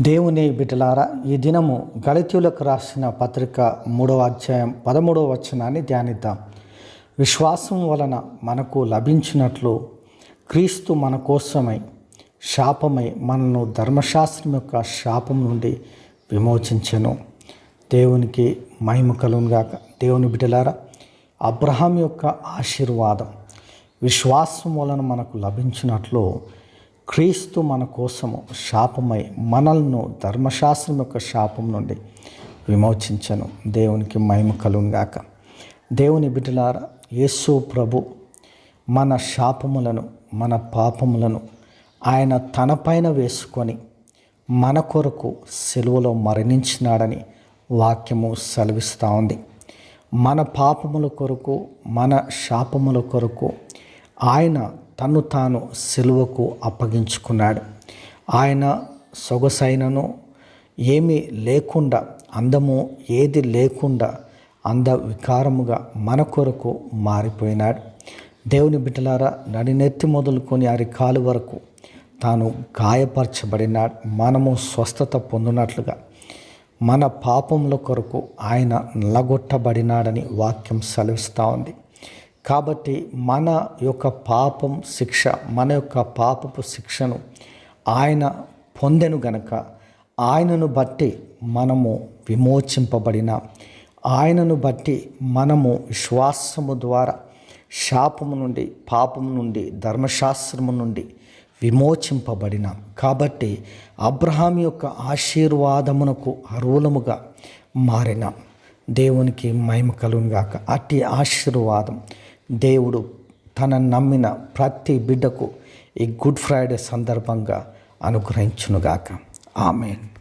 దేవుని బిడ్డలారా ఈ దినము గళితులకు రాసిన పత్రిక మూడవ అధ్యాయం పదమూడవ వచనాన్ని ధ్యానిద్దాం. విశ్వాసం వలన మనకు లభించినట్లు క్రీస్తు మన కోసమై శాపమై మనను ధర్మశాస్త్రం యొక్క శాపం నుండి విమోచించెను. దేవునికి మహిమ కలుగుగాక దేవుని బిడ్డలారా అబ్రహాం యొక్క ఆశీర్వాదం విశ్వాసం వలన మనకు లభించినట్లు క్రీస్తు మన కోసము శాపమై మనల్ను ధర్మశాస్త్రం యొక్క శాపం నుండి విమోచించను. దేవునికి మహిమ కలుగాక దేవుని బిడ్డలార యేసు ప్రభు మన శాపములను మన పాపములను ఆయన తనపైన వేసుకొని మన కొరకు సెలవులో మరణించినాడని వాక్యము సెలవిస్తూ ఉంది. మన పాపముల కొరకు మన శాపముల కొరకు ఆయన తను తాను సిలువకు అప్పగించుకున్నాడు. ఆయన సొగసైనను ఏమీ లేకుండా అందము ఏది లేకుండా అంద వికారముగా మన కొరకు మారిపోయినాడు. దేవుని బిడ్డలారా నడినెత్తి మొదలుకొని అరికాలు వరకు తాను గాయపరచబడినాడు. మనము స్వస్థత పొందినట్లుగా మన పాపముల కొరకు ఆయన నలగొట్టబడినాడని వాక్యం సెలవిస్తూ ఉంది. కాబట్టి మన యొక్క పాపం శిక్ష మన యొక్క పాపపు శిక్షను ఆయన పొందెను గనక ఆయనను బట్టి మనము విమోచింపబడిన ఆయనను బట్టి మనము విశ్వాసము ద్వారా శాపము నుండి పాపము నుండి ధర్మశాస్త్రము నుండి విమోచింపబడినాం. కాబట్టి అబ్రహాం యొక్క ఆశీర్వాదమునకు అరువులముగా మారినాం. దేవునికి మహిమ కలుగుగాక అట్టి ఆశీర్వాదం దేవుడు తన నమ్మిన ప్రతి బిడ్డకు ఈ గుడ్ ఫ్రైడే సందర్భంగా అనుగ్రహించునుగాక. ఆమెన్.